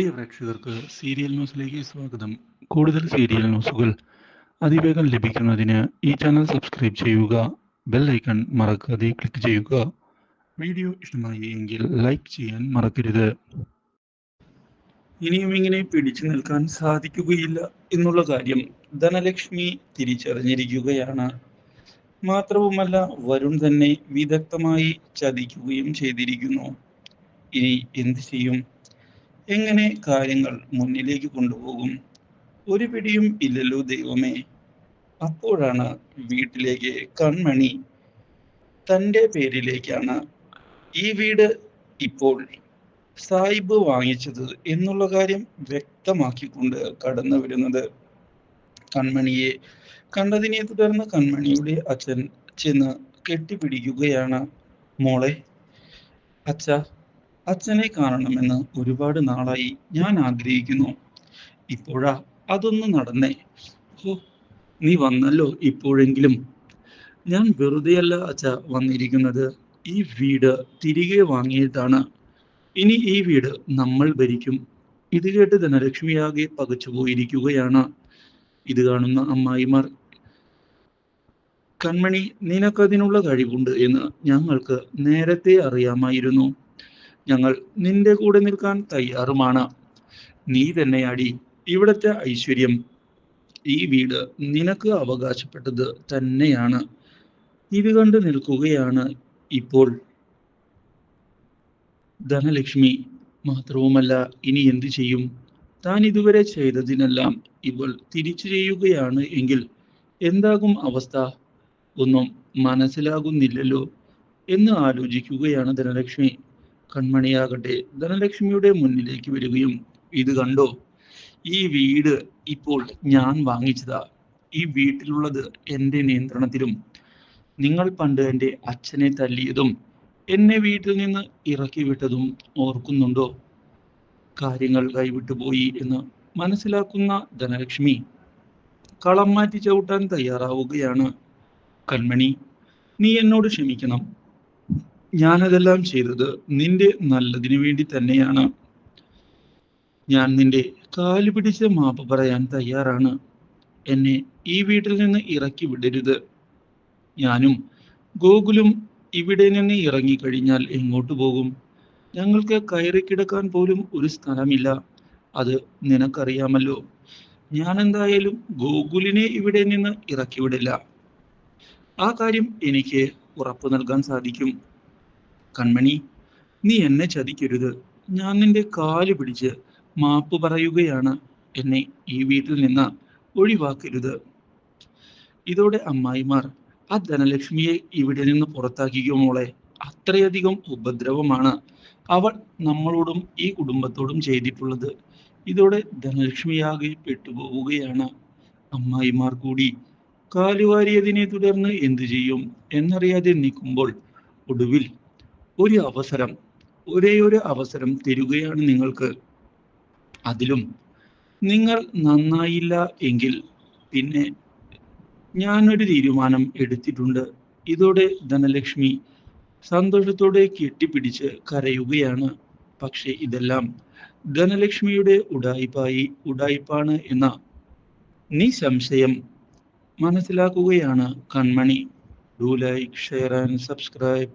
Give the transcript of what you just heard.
പ്രിയ പ്രേക്ഷകർക്ക് സീരിയൽ ന്യൂസിലേക്ക് സ്വാഗതം. കൂടുതൽ സീരിയൽ ന്യൂസുകൾ അതിവേഗം ലഭിക്കുന്നതിന് ഈ ചാനൽ സബ്സ്ക്രൈബ് ചെയ്യുക ബെൽ ഐക്കൺ മറക്കാതെ ക്ലിക്ക് ചെയ്യുക. വീഡിയോ ഇഷ്ടമായി എങ്കിൽ ലൈക്ക് ചെയ്യാൻ മറക്കരുത്. ഇനിയും ഇങ്ങനെ പിടിച്ചു നിൽക്കാൻ സാധിക്കുകയില്ല എന്നുള്ള കാര്യം ധനലക്ഷ്മി തിരിച്ചറിഞ്ഞിരിക്കുകയാണ്. മാത്രവുമല്ല വരുൺ തന്നെ വിദഗ്ധമായി ചതിക്കുകയും ചെയ്തിരിക്കുന്നു. ഇനി എന്ത് ചെയ്യും? എങ്ങനെ കാര്യങ്ങൾ മുന്നിലേക്ക് കൊണ്ടുപോകും? ഒരു പിടിയും ഇല്ലല്ലോ ദൈവമേ. അപ്പോഴാണ് വീട്ടിലേക്ക് കൺമണി തന്റെ പേരിലേക്കാണ്. ഈ വീട് ഇപ്പോൾ സായിബ് വാങ്ങിച്ചത് എന്നുള്ള കാര്യം വ്യക്തമാക്കിക്കൊണ്ട് കടന്നു വരുന്നത്. കൺമണിയെ കണ്ടതിനെ തുടർന്ന് കൺമണിയുടെ അച്ഛൻ ചെന്ന് കെട്ടിപ്പിടിക്കുകയാണ്. മോളെ അച്ഛ അച്ഛനെ കാണണമെന്ന് ഒരുപാട് നാളായി ഞാൻ ആഗ്രഹിക്കുന്നു. ഇപ്പോഴാ അതൊന്ന് നടന്നേ. ഓ നീ വന്നല്ലോ ഇപ്പോഴെങ്കിലും. ഞാൻ വെറുതെയല്ല അച്ഛ വന്നിരിക്കുന്നത്. ഈ വീട് തിരികെ വാങ്ങിയിട്ടാണ്. ഇനി ഈ വീട് നമ്മൾ ഭരിക്കും. ഇത് കേട്ട് ധനലക്ഷ്മിയാകെ പകച്ചു പോയിരിക്കുകയാണ്. ഇത് കാണുന്ന അമ്മായിമാർ. കൺമണി നിനക്കതിനുള്ള കഴിവുണ്ട് എന്ന് ഞങ്ങൾക്ക് നേരത്തെ അറിയാമായിരുന്നു. ഞങ്ങൾ നിന്റെ കൂടെ നിൽക്കാൻ തയ്യാറുമാണ്. നീ തന്നെയാടി ഇവിടത്തെ ഐശ്വര്യം. ഈ വീട് നിനക്ക് അവകാശപ്പെട്ടത് തന്നെയാണ്. ഇത് കണ്ട് നിൽക്കുകയാണ് ഇപ്പോൾ. ധനലക്ഷ്മി മാത്രവുമല്ല ഇനി എന്തു ചെയ്യും? താൻ ഇതുവരെ ചെയ്തതിനെല്ലാം ഇവൾ തിരിച്ചു ചെയ്യുകയാണ് എങ്കിൽ എന്താകും അവസ്ഥ? ഒന്നും മനസ്സിലാകുന്നില്ലല്ലോ എന്ന് ആലോചിക്കുകയാണ് ധനലക്ഷ്മി. കൺമണിയാകട്ടെ. ധനലക്ഷ്മിയുടെ മുന്നിലേക്ക് വരികയും ഇത് കണ്ടോ? ഈ വീട് ഇപ്പോൾ ഞാൻ വാങ്ങിച്ചതാ. ഈ വീട്ടിലുള്ളത് എന്റെ നിയന്ത്രണത്തിലും. നിങ്ങൾ പണ്ട് എന്റെ അച്ഛനെ തല്ലിയതും എന്നെ വീട്ടിൽ നിന്ന് ഇറക്കി വിട്ടതും ഓർക്കുന്നുണ്ടോ? കാര്യങ്ങൾ കൈവിട്ടു പോയി എന്ന് മനസ്സിലാക്കുന്ന ധനലക്ഷ്മി കളം മാറ്റി ചവിട്ടാൻ തയ്യാറാവുകയാണ്. കൺമണി നീ എന്നോട് ക്ഷമിക്കണം. ഞാനതെല്ലാം ചെയ്തത് നിന്റെ നല്ലതിനു വേണ്ടി തന്നെയാണ്. ഞാൻ നിന്റെ കാൽ പിടിച്ച് മാപ്പ് പറയാൻ തയ്യാറാണ്. എന്നെ ഈ വീട്ടിൽ നിന്ന് ഇറക്കി വിടരുത്. ഞാനും ഗോകുലും ഇവിടെ നിന്ന് ഇറങ്ങിക്കഴിഞ്ഞാൽ എങ്ങോട്ട് പോകും? ഞങ്ങൾക്ക് കയറി കിടക്കാൻ പോലും ഒരു സ്ഥലമില്ല. അത് നിനക്കറിയാമല്ലോ. ഞാൻ എന്തായാലും ഗോകുലിനെ ഇവിടെ നിന്ന് ഇറക്കി വിടില്ല. ആ കാര്യം എനിക്ക് ഉറപ്പു നൽകാൻ സാധിക്കും. കൺമണി നീ എന്നെ ചതിക്കരുത്. ഞാൻ നിന്റെ കാൽ പിടിച്ച് മാപ്പ് പറയുകയാണ്. എന്നെ ഈ വീട്ടിൽ നിന്ന് ഒഴിവാക്കരുത്. ഇതോടെ അമ്മായിമാർ ആ ധനലക്ഷ്മിയെ ഇവിടെ നിന്ന് പുറത്താക്കിയോ മോളെ. അത്രയധികം ഉപദ്രവമാണ് അവൾ നമ്മളോടും ഈ കുടുംബത്തോടും ചെയ്തിട്ടുള്ളത്. ഇതോടെ ധനലക്ഷ്മിയാകെ പെട്ടുപോവുകയാണ്. അമ്മായിമാർ കൂടി കാലുവാരിയതിനെ തുടർന്ന് എന്തു ചെയ്യും? എന്നറിയാതെ നിൽക്കുമ്പോൾ ഒടുവിൽ ഒരു അവസരം ഒരേ ഒരു അവസരം തരികയാണ് നിങ്ങൾക്ക്. അതിലും നിങ്ങൾ നന്നായില്ല എങ്കിൽ പിന്നെ ഞാനൊരു തീരുമാനം എടുത്തിട്ടുണ്ട്. ഇതോടെ ധനലക്ഷ്മി സന്തോഷത്തോടെ കെട്ടിപ്പിടിച്ച് കരയുകയാണ്. പക്ഷെ ഇതെല്ലാം ധനലക്ഷ്മിയുടെ ഉടായിപ്പായി ഉടായിപ്പാണ് എന്ന നിസംശയം മനസ്സിലാക്കുകയാണ് Kanmani. Do like share and subscribe